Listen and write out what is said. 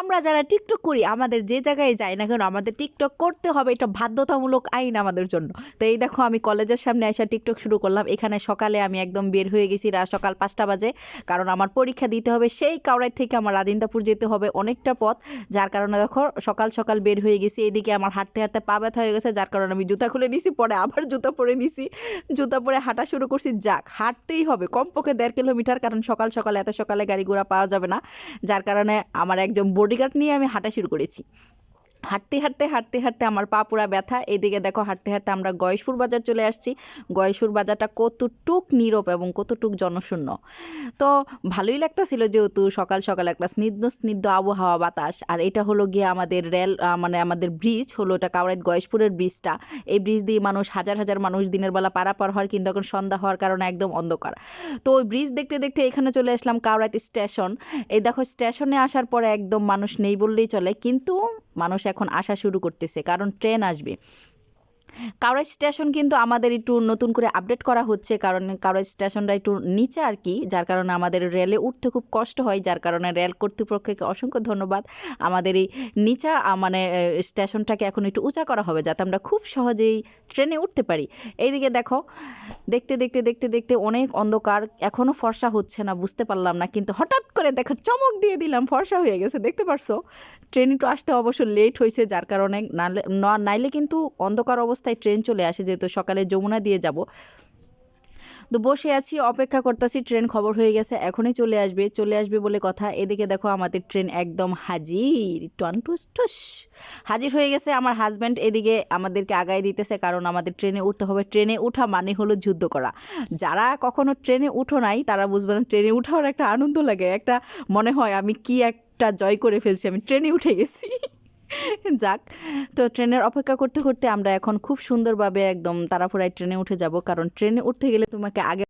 আমরা যারা টিকটক করি, আমাদের যে জায়গায় যাই না কেন, আমাদের টিকটক করতে হবে এটা বাধ্যতামূলক আইন আমাদের জন্য। তো এই দেখো আমি কলেজের সামনে এসে টিকটক শুরু করলাম। এখানে সকালে আমি একদম বের হয়ে গেছি সকাল পাঁচটা বাজে। কারণ আমার পরীক্ষা দিতে হবে, সেই কাউরাই থেকে আমার রাদিন্দাপুর যেতে হবে অনেকটা পথ। যার কারণে দেখো সকাল সকাল বের হয়ে গেছি। এইদিকে আমার হাঁটতে হাঁটতে পা ব্যথা হয়ে গেছে, যার কারণে আমি জুতা খুলে নিছি, পরে আবার জুতা পরে নিছি। জুতা পরে হাঁটা শুরু করছি, যাক, হাঁটতেই হবে। কমপক্ষে দেড় কিলোমিটার, কারণ সকাল সকাল এত সকালে গাড়ি ঘোড়া পাওয়া যাবে না। যার কারণে আমার একজন বডিগার্ড নিয়ে আমি হাঁটা শুরু করেছি। হাঁটতে হাঁটতে হাঁটতে হাঁটতে আমার পা পুরা ব্যথা। এদিকে দেখো হাঁটতে হাঁটতে আমরা গয়েশপুর বাজার চলে আসছি। গয়েশপুর বাজারটা কতটুক নীরব এবং কতটুক জনশূন্য। তো ভালোই লাগতেছিল যেহেতু সকাল সকাল একটা স্নিগ্ধ স্নিগ্ধ আবহাওয়া বাতাস। আর এটা হলো গিয়ে আমাদের রেল মানে আমাদের ব্রিজ হলো এটা কাউরাইত গয়েশপুরের ব্রিজটা এই ব্রিজ দিয়ে মানুষ, হাজার হাজার মানুষ দিনের বেলা পারাপার হয়, কিন্তু এখন সন্ধ্যা হওয়ার কারণে একদম অন্ধকার। তো ওই ব্রিজ দেখতে দেখতে এখানে চলে আসলাম কাউরাইত স্টেশন এই দেখো স্টেশনে আসার পরে একদম মানুষ নেই বললেই চলে। কিন্তু মানুষ এখন আসা শুরু করতেছে কারণ ট্রেন আসবে। কাউরাই স্টেশন কিন্তু আমাদের একটু নতুন করে আপডেট করা হচ্ছে, কারণ কাউরাই স্টেশনটা একটু নিচে আর কি, যার কারণে আমাদের রেলে উঠতে খুব কষ্ট হয়, যার কারণে রেল কর্তৃপক্ষকে অসংখ্য ধন্যবাদ। আমাদের এই নিচা মানে স্টেশনটাকে এখন একটু উঁচা করা হবে, যাতে আমরা খুব সহজেই ট্রেনে উঠতে পারি। এইদিকে দেখো, দেখতে দেখতে দেখতে দেখতে অনেক অন্ধকার এখনও ফর্সা হচ্ছে না, বুঝতে পারলাম না, কিন্তু হঠাৎ করে দেখো চমক দিয়ে দিলাম, ফর্সা হয়ে গেছে, দেখতে পারছ? ট্রেন একটু আসতে অবশ্য লেট হয়েছে, যার কারণে নাইলে কিন্তু অন্ধকার অবস্থায় ট্রেন চলে আসে, যেহেতু সকালে যমুনা দিয়ে যাব। তো বসে আছি, অপেক্ষা করতেছি, ট্রেন খবর হয়ে গেছে, এখনই চলে আসবে চলে আসবে বলে কথা। এদিকে দেখো আমাদের ট্রেন একদম হাজির, টন টুস টুস। হাজির হয়ে গেছে আমার হাজব্যান্ড এদিকে আমাদেরকে আগায় দিতেছে, কারণ আমাদের ট্রেনে উঠতে হবে। ট্রেনে ওঠা মানে হলো যুদ্ধ করা। যারা কখনো ট্রেনে উঠো নাই, তারা বুঝবে না, ট্রেনে উঠার একটা আনন্দ লাগে, একটা মনে হয় আমি কি একটা জয় করে ফেলছি, আমি ট্রেনে উঠে গেছি। যাক, তো ট্রেনের অপেক্ষা করতে করতে আমরা এখন খুব সুন্দরভাবে একদম তারাফুরাই ট্রেনে উঠে যাব। কারণ ট্রেনে উঠতে গেলে তোমাকে আগে